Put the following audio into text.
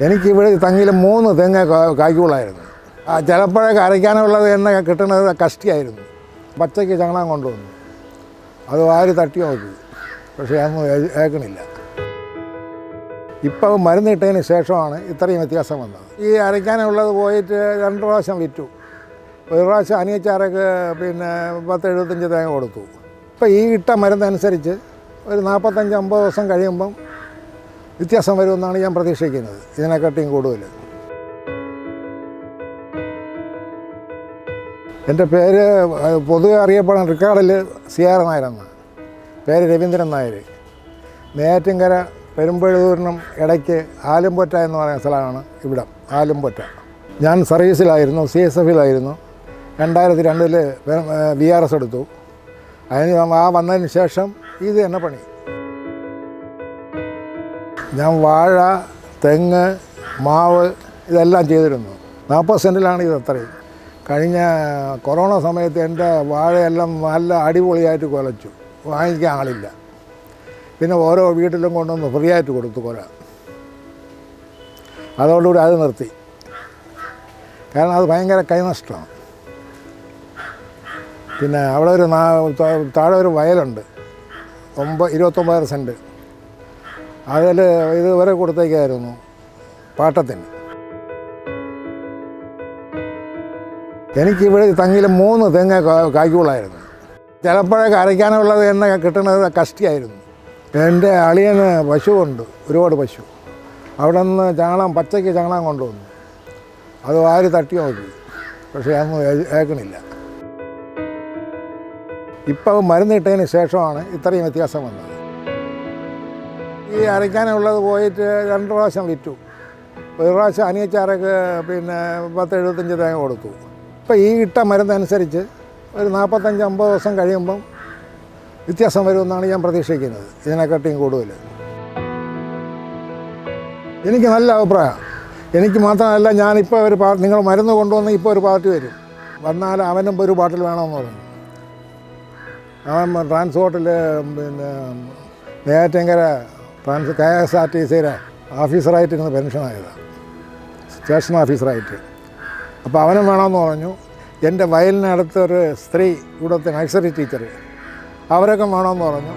എനിക്കിവിടെ തങ്ങിയിൽ മൂന്ന് തെങ്ങ് കായ്ക്കുള്ളായിരുന്നു. ആ ചിലപ്പോഴൊക്കെ അരയ്ക്കാനുള്ളത് എന്നെ കിട്ടുന്നത് കഷ്ടിയായിരുന്നു. പച്ചയ്ക്ക് ചങ്ങണം കൊണ്ടുവന്നു. അത് വാരി തട്ടി നോക്കി. പക്ഷേ ഏ- ഏക്കണില്ല. ഇപ്പോൾ മരുന്നിട്ടതിന് ശേഷമാണ് ഇത്രയും വ്യത്യാസം വന്നത്. ഈ അരയ്ക്കാനുള്ളത് പോയിട്ട് രണ്ട് പ്രാവശ്യം വിറ്റു. ഒരു പ്രാവശ്യം അനിയച്ചാറൊക്കെ പിന്നെ പത്ത് എഴുപത്തഞ്ച് തേങ്ങ കൊടുത്തു. ഇപ്പോൾ ഈ ഇട്ട മരുന്നനുസരിച്ച് ഒരു നാൽപ്പത്തഞ്ച് അമ്പത് ദിവസം കഴിയുമ്പം വ്യത്യാസം വരുമെന്നാണ് ഞാൻ പ്രതീക്ഷിക്കുന്നത്. ഇതിനെക്കാട്ടിയും കൂടുതൽ. എന്റെ പേര് പൊതുവെ അറിയപ്പെടുന്ന റിക്കാർഡിൽ സി ആർ നായരെന്നാണ് പേര് രവീന്ദ്രൻ നായർ. നെയ്യാറ്റിൻകര പെരുമ്പഴൂരിനും ഇടയ്ക്ക് ആലുംപൊറ്റ എന്ന് പറയുന്ന സ്ഥലമാണ് ഇവിടം ആലുംപൊറ്റ. ഞാൻ സർവീസിലായിരുന്നു സി എസ് എഫിലായിരുന്നു. രണ്ടായിരത്തി രണ്ടിൽ ബി ആർ എസ് എടുത്തു. അതിന് ആ വന്നതിന് ശേഷം ഇത് തന്നെ പണി. ഞാൻ വാഴ തെങ്ങ് മാവ് ഇതെല്ലാം ചെയ്തിരുന്നു. നാൽപ്പത് സെന്റിലാണ് ഇത് അത്രയും. കഴിഞ്ഞ കൊറോണ സമയത്ത് എന്റെ വാഴയെല്ലാം നല്ല അടിപൊളിയായിട്ട് കൊലച്ചു വാങ്ങിക്കാൻ ആളില്ല. പിന്നെ ഓരോ വീട്ടിലും കൊണ്ടുവന്ന് ഫ്രീ ആയിട്ട് കൊടുത്തു കൊല അതോടുകൂടി അത് നിർത്തി. കാരണം അത് ഭയങ്കര കൈനഷ്ടമാണ്. പിന്നെ അവിടെ ഒരു താഴെ ഒരു വയലുണ്ട്. ഒമ്പത് ഇരുപത്തൊമ്പതര സെന്റ്. അതിൽ ഇതുവരെ കൊടുത്തേക്കായിരുന്നു പാട്ടത്തിന്. എനിക്കിവിടെ തങ്ങിയിൽ മൂന്ന് തെങ്ങ് കായ്ക്കുള്ളായിരുന്നു ചിലപ്പോഴൊക്കെ അരയ്ക്കാനുള്ളത് എന്നെ കിട്ടുന്നത് കഷ്ടിയായിരുന്നു. എന്റെ അളിയന് പശുവുണ്ട് ഒരുപാട് പശു. അവിടെ നിന്ന് ചാണകം പച്ചയ്ക്ക് ചാണകം കൊണ്ടുവന്നു. അത് വാരി തട്ടി നോക്കി. പക്ഷേ അതൊന്നും ഏക്കണില്ല. ഇപ്പോൾ മരുന്നിട്ടതിന് ശേഷമാണ് ഇത്രയും വ്യത്യാസം വന്നത്. ഈ അരയ്ക്കാനുള്ളത് പോയിട്ട് രണ്ട് പ്രാവശ്യം വിറ്റു. ഒരു പ്രാവശ്യം അനിയച്ചാറൊക്കെ പിന്നെ പത്ത് എഴുപത്തഞ്ച് തേങ്ങ കൊടുത്തു. ഇപ്പോൾ ഈ ഇട്ട മരുന്നനുസരിച്ച് ഒരു നാൽപ്പത്തഞ്ച് അമ്പത് ദിവസം കഴിയുമ്പം വ്യത്യാസം വരുമെന്നാണ് ഞാൻ പ്രതീക്ഷിക്കുന്നത്. ഇതിനെക്കാട്ടിയും കൂടുതൽ. എനിക്ക് നല്ല അഭിപ്രായം. എനിക്ക് മാത്രമല്ല ഞാനിപ്പോൾ ഒരു പാ നിങ്ങൾ മരുന്ന് കൊണ്ടുവന്ന് ഇപ്പോൾ ഒരു പാർട്ടി വരും. വന്നാൽ അവനും ഒരു പാട്ടിൽ വേണമെന്ന് പറഞ്ഞു. അവൻ ട്രാൻസ്പോർട്ടിൽ പിന്നെ Neyyattinkara trans K S R T സിയിലെ ഓഫീസറായിട്ട് ഇരുന്ന് പെൻഷനായതാണ് സ്റ്റേഷൻ ഓഫീസറായിട്ട്. അപ്പോൾ അവനും വേണമെന്ന് പറഞ്ഞു. എന്റെ വയലിനടുത്തൊരു സ്ത്രീ ഇവിടുത്തെ നഴ്സറി ടീച്ചർ അവരൊക്കെ വേണമെന്ന് പറഞ്ഞു.